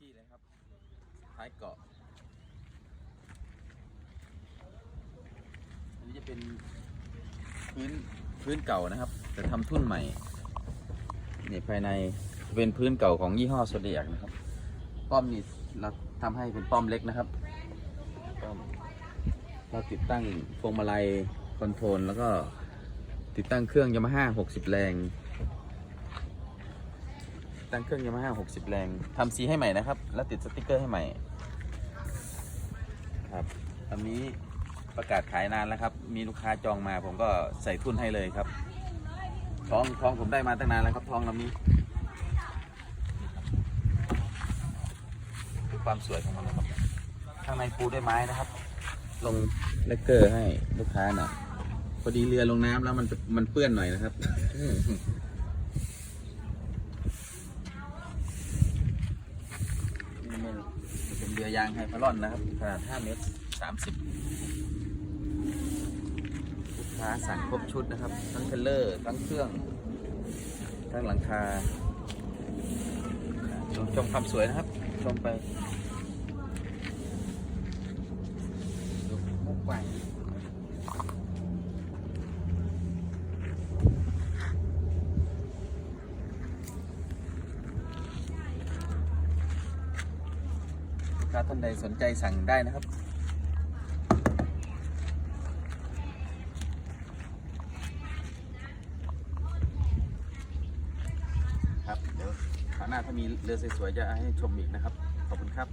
ที่เลยครับ ท้ายเกาะ อันนี้จะเป็นพื้นพื้นเก่านะครับ แต่ทำทุ่นใหม่นี่ภายในเป็นพื้นเก่าของยี่ห้อโซเดียกนะครับ ป้อมนี่เราทำให้เป็นป้อมเล็กนะครับป้อมเราติดตั้งพวงมาลัยคอนโทรลแล้วก็ติดตั้งเครื่องยามาฮ่า60 แรง ตั้งเครื่องยามาฮ่า60แรงทำสีให้ใหม่นะครับ แล้วติดสติกเกอร์ให้ใหม่ ครับตอนนี้ประกาศขายนานแล้วครับ มีลูกค้าจองมาผมก็ใส่ทุนให้เลยครับ ทองทองผมได้มาตั้งนานแล้วครับ ทองลำนี้ดูความสวยของมันนะครับ ข้างในปูด้วยไม้นะครับ ลงเลกเกอร์ให้ลูกค้าหน่อยพอดีเรือลงน้ำแล้วมันมันเปื้อนหน่อยนะครับ นี่มันเป็นเรือยางไฮพารอนนะครับขนาด5เมตร30ลูกค้าสั่งครบชุดนะครับ ทั้งเทรลเลอร์ทั้งเครื่อง ทั้งหลังคาชมชมความสวยนะครับ ชมไปดูมุกไปลูก ค้าท่านใดสนใจสั่งได้นะครับ ครับ เดี๋ยวคราวหน้าถ้ามีเรือสวยๆจะให้ชมอีกนะครับ ขอบคุณครับ